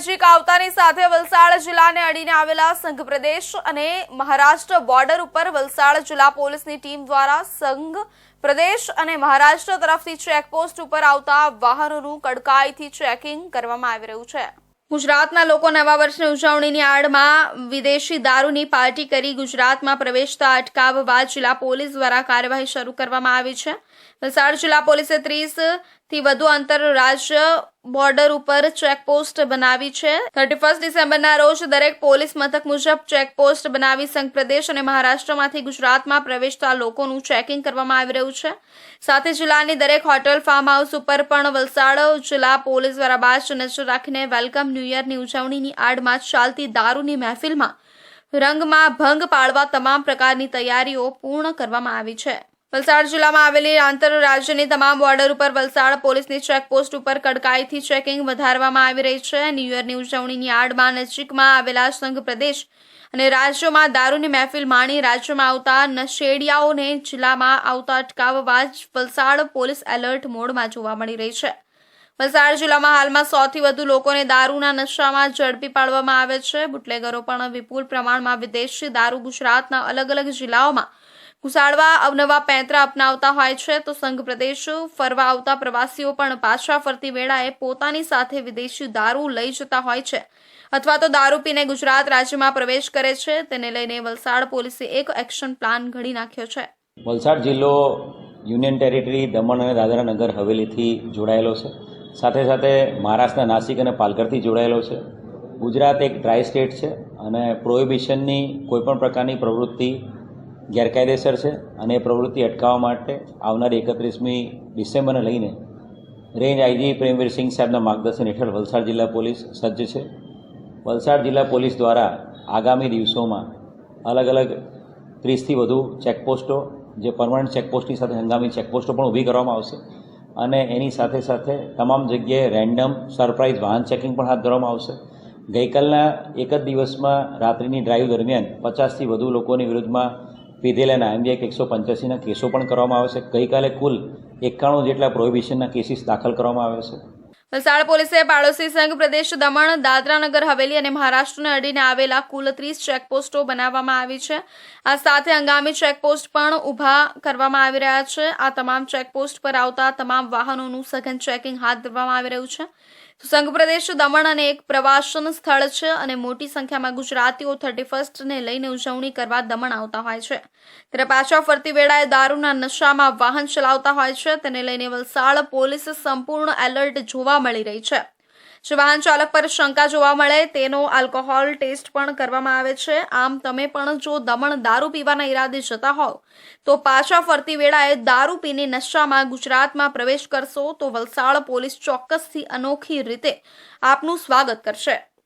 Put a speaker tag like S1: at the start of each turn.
S1: નજીક આવતાની સાથે વલસાડ જિલ્લાને અડીને આવેલા સંઘ પ્રદેશ અને મહારાષ્ટ્ર બોર્ડર ઉપર વલસાડ જિલ્લા પોલીસની ટીમ દ્વારા સંઘ પ્રદેશ અને મહારાષ્ટ્ર તરફથી ચેકપોસ્ટ ઉપર આવતા વાહનોનું કડકાઈથી ચેકિંગ કરવામાં આવી રહ્યું છે. ગુજરાતના લોકો નવા વર્ષની ઉજવણીની આડમાં વિદેશી દારૂની પાર્ટી કરી ગુજરાતમાં પ્રવેશતા અટકાવવા જિલ્લા પોલીસ દ્વારા કાર્યવાહી શરૂ કરવામાં આવી છે. વલસાડ જિલ્લા પોલીસે ત્રીસથી વધુ આંતરરાજ્ય બોર્ડર ઉપર ચેકપોસ્ટ બનાવી છે. થર્ટી ફર્સ્ટ ડિસેમ્બરના રોજ દરેક પોલીસ મથક મુજબ ચેકપોસ્ટ બનાવી સંઘ પ્રદેશ અને મહારાષ્ટ્રમાંથી ગુજરાતમાં પ્રવેશતા લોકોનું ચેકિંગ કરવામાં આવી રહ્યું છે. સાથે જિલ્લાની દરેક હોટલ ફાર્મ હાઉસ ઉપર પણ વલસાડ જિલ્લા પોલીસ દ્વારા બાજ નજર રાખીને વેલકમ ન્યૂ યરની ઉજવણીની આડમાં ચાલતી દારૂની મહેફિલમાં રંગમાં ભંગ પાડવા તમામ પ્રકારની તૈયારીઓ પૂર્ણ કરવામાં આવી છે. વલસાડ જિલ્લામાં આવેલી આંતરરાજ્યની તમામ બોર્ડર ઉપર વલસાડ પોલીસની ચેકપોસ્ટ ઉપર કડકાઈથી ચેકિંગ વધારવામાં આવી રહી છે. ન્યૂ યરની ઉજવણીની આડમાં નજીકમાં આવેલા સંઘ પ્રદેશ અને રાજ્યોમાં દારૂની મહેફિલ માણી રાજ્યમાં આવતા નશેડિયાઓને જિલ્લામાં આવતા અટકાવવા વલસાડ પોલીસ એલર્ટ મોડમાં જોવા મળી રહી છે. વલસાડ જિલ્લામાં હાલમાં સોથી વધુ લોકોને દારૂના નશામાં ઝડપી પાડવામાં આવે છે. બુટલેગરો પણ વિપુલ પ્રમાણમાં વિદેશી દારૂ ગુજરાતના અલગ અલગ જિલ્લાઓમાં ઘુસાડવા અવનવા પેંતરા અપનાવતા હોય છે, તો સંઘ પ્રદેશ ફરવા આવતા પ્રવાસીઓ પણ પાછા ફરતી વેળાએ પોતાની સાથે વિદેશી દારૂ લઈ જતા હોય છે. અથવા તો દારૂ પીને ગુજરાત રાજ્યમાં પ્રવેશ કરે છે, તેને લઈને વલસાડ પોલીસે એક એક્શન પ્લાન ઘડી નાખ્યો છે.
S2: વલસાડ જિલ્લો યુનિયન ટેરિટરી દમણ અને દાદરા નગર હવેલીથી જોડાયેલો છે. સાથે સાથે મહારાષ્ટ્રના નાસિક અને પાલઘરથી જોડાયેલો છે. ગુજરાત એક ડ્રાય સ્ટેટ છે અને પ્રોહિબિશનની કોઈપણ પ્રકારની પ્રવૃત્તિ ગેરકાયદેસર છે અને એ પ્રવૃત્તિ અટકાવવા માટે આવનારી એકત્રીસમી ડિસેમ્બરને લઈને રેન્જ આઈજી પ્રેમવીર સિંહ સાહેબના માર્ગદર્શન હેઠળ વલસાડ જિલ્લા પોલીસ સજ્જ છે. વલસાડ જિલ્લા પોલીસ દ્વારા આગામી દિવસોમાં અલગ અલગ ત્રીસથી વધુ ચેકપોસ્ટો, જે પરમાનન્ટ ચેકપોસ્ટની સાથે હંગામી ચેકપોસ્ટો પણ ઊભી કરવામાં આવશે અને એની સાથે સાથે તમામ જગ્યાએ રેન્ડમ સરપ્રાઇઝ વાહન ચેકિંગ પણ હાથ ધરવામાં આવશે. ગઈકાલના એક જ દિવસમાં રાત્રિની ડ્રાઈવ દરમિયાન પચાસથી વધુ લોકોની વિરુદ્ધમાં પીધેલાના આઈએમબી એક એકસો પંચ્યાસીના કેસો પણ કરવામાં આવે છે. ગઈકાલે કુલ એકાણું જેટલા પ્રોહિબિશનના કેસીસ દાખલ કરવામાં આવે છે.
S1: વલસાડ પોલીસે પાડોશી સંઘ પ્રદેશ દમણ, દાદરાનગર, હવેલી અને મહારાષ્ટ્રને અડીને આવેલા કુલ ત્રીસ ચેકપોસ્ટો બનાવવામાં આવી છે. આ સાથે હંગામી ચેકપોસ્ટ પણ ઊભા કરવામાં આવી રહ્યા છે. આ તમામ ચેકપોસ્ટ પર આવતા તમામ વાહનોનું સઘન ચેકિંગ હાથ ધરવામાં આવી રહ્યું છે. સંઘ પ્રદેશ દમણ અને એક પ્રવાસન સ્થળ છે અને મોટી સંખ્યામાં ગુજરાતીઓ થર્ટી ફર્સ્ટને લઈને ઉજવણી કરવા દમણ આવતા હોય છે. ત્યારે પાછા ફરતી વેળાએ દારૂના નશામાં વાહન ચલાવતા હોય છે. તેને લઈને વલસાડ પોલીસ સંપૂર્ણ એલર્ટ જોવા મળી રહી છે. જો વાહન ચાલક પર શંકા જોવા મળે. તેનો આલ્કોહોલ ટેસ્ટ પણ કરવામાં આવે છે. આમ તમે પણ જો દમણ દારૂ પીવાના ઈરાદે જતા હોવ, તો પાછા ફરતી વેળાએ દારૂ પીને નશામાં ગુજરાતમાં પ્રવેશ કરશો તો વલસાડ પોલીસ ચોક્કસથી અનોખી રીતે આપનું સ્વાગત કરશે.